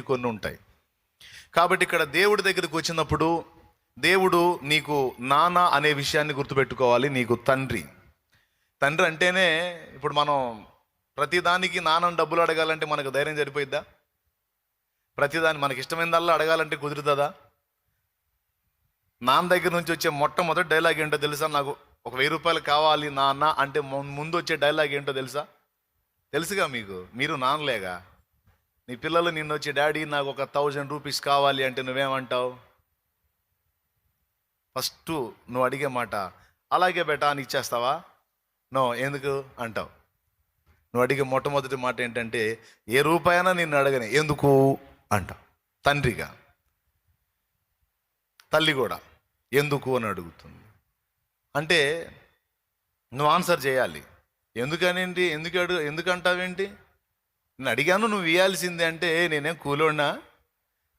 కొన్ని ఉంటాయి. కాబట్టి ఇక్కడ దేవుడి దగ్గరికి వచ్చినప్పుడు దేవుడు నీకు నాన్న అనే విషయాన్ని గుర్తుపెట్టుకోవాలి నీకు తండ్రి. తండ్రి అంటేనే ఇప్పుడు మనం ప్రతిదానికి నాన్నని డబ్బులు అడగాలంటే మనకు ధైర్యం సరిపోయిద్దా? ప్రతిదాని మనకి ఇష్టమైనదల్లా అడగాలంటే కుదురుతుందా? నాన్న దగ్గర నుంచి వచ్చే మొట్టమొదటి డైలాగ్ ఏంటో తెలుసా నాకు? ఒక వెయ్యి రూపాయలు కావాలి నాన్న అంటే ముందు వచ్చే డైలాగ్ ఏంటో తెలుసా? తెలుసుగా మీకు? మీరు నాన్నలేగా? నీ పిల్లలు నిన్ను వచ్చి డాడీ నాకు ఒక థౌజండ్ రూపీస్ కావాలి అంటే నువ్వేమంటావు? ఫస్ట్ నువ్వు అడిగే మాట అలాగే బేటా అని ఇచ్చేస్తావా? నో ఎందుకు? అంటావు. నువ్వు అడిగే మొట్టమొదటి మాట ఏంటంటే ఏ రూపాయనా నిన్ను అడగని. ఎందుకు? అంటావు. తండ్రిగా. తల్లి కూడా ఎందుకు? అని అడుగుతుంది. అంటే నువ్వు ఆన్సర్ చేయాలి. ఎందుకనేంటి ఎందుకు అడుగు ఎందుకు అంటావేంటి? నేను అడిగాను నువ్వు ఇవ్వాల్సిందే అంటే నేనేం కూలోడినా?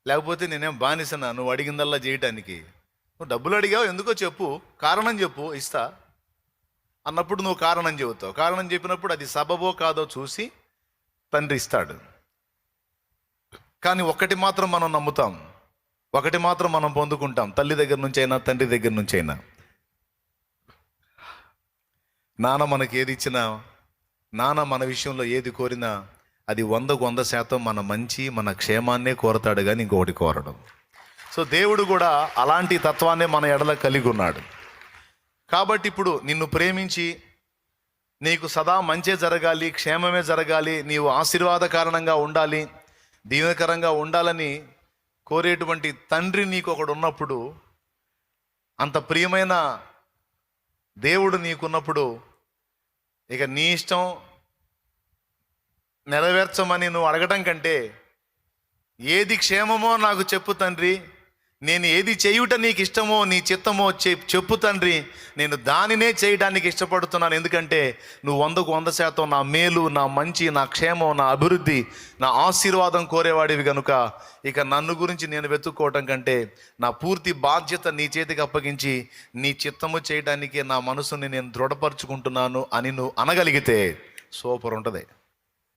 లేకపోతే నేనేం బానిసనా? నువ్వు అడిగిందల్లా చేయటానికి నువ్వు డబ్బులు అడిగావు ఎందుకో చెప్పు. కారణం చెప్పు ఇస్తా. అన్నప్పుడు నువ్వు కారణం చెబుతావు. కారణం చెప్పినప్పుడు అది సబబో కాదో చూసి తండ్రి ఇస్తాడు. కానీ ఒకటి మాత్రం మనం నమ్ముతాం. ఒకటి మాత్రం మనం పొందుకుంటాం. తల్లి దగ్గర నుంచి అయినా తండ్రి దగ్గర నుంచి అయినా నాన్న మనకి ఏది ఇచ్చినా నాన్న మన విషయంలో ఏది కోరినా అది వందకు వంద శాతం మన మంచి మన క్షేమాన్నే కోరతాడు కానీ ఇంకొకటి కోరడం. సో దేవుడు కూడా అలాంటి తత్వాన్నే మన ఎడల కలిగి ఉన్నాడు కాబట్టి ఇప్పుడు నిన్ను ప్రేమించి నీకు సదా మంచే జరగాలి క్షేమమే జరగాలి నీవు ఆశీర్వాద కారణంగా ఉండాలి దీవెనకరంగా ఉండాలని కోరేటువంటి తండ్రి నీకు ఒకడు ఉన్నప్పుడు అంత ప్రియమైన దేవుడు నీకున్నప్పుడు ఇక నీ ఇష్టం నెరవేర్చమని నువ్వు అడగటం కంటే ఏది క్షేమమో నాకు చెప్పు తండ్రి. నేను ఏది చేయుట నీకు ఇష్టమో నీ చిత్తమో చెప్పు తండ్రి. నేను దానినే చేయడానికి ఇష్టపడుతున్నాను. ఎందుకంటే నువ్వు వందకు వంద శాతం నా మేలు నా మంచి నా క్షేమం నా అభివృద్ధి నా ఆశీర్వాదం కోరేవాడివి కనుక ఇక నన్ను గురించి నేను వెతుక్కోవటం కంటే నా పూర్తి బాధ్యత నీ చేతికి అప్పగించి నీ చిత్తము చేయడానికి నా మనసుని నేను దృఢపరుచుకుంటున్నాను అని నువ్వు అనగలిగితే సూపర్ ఉంటుంది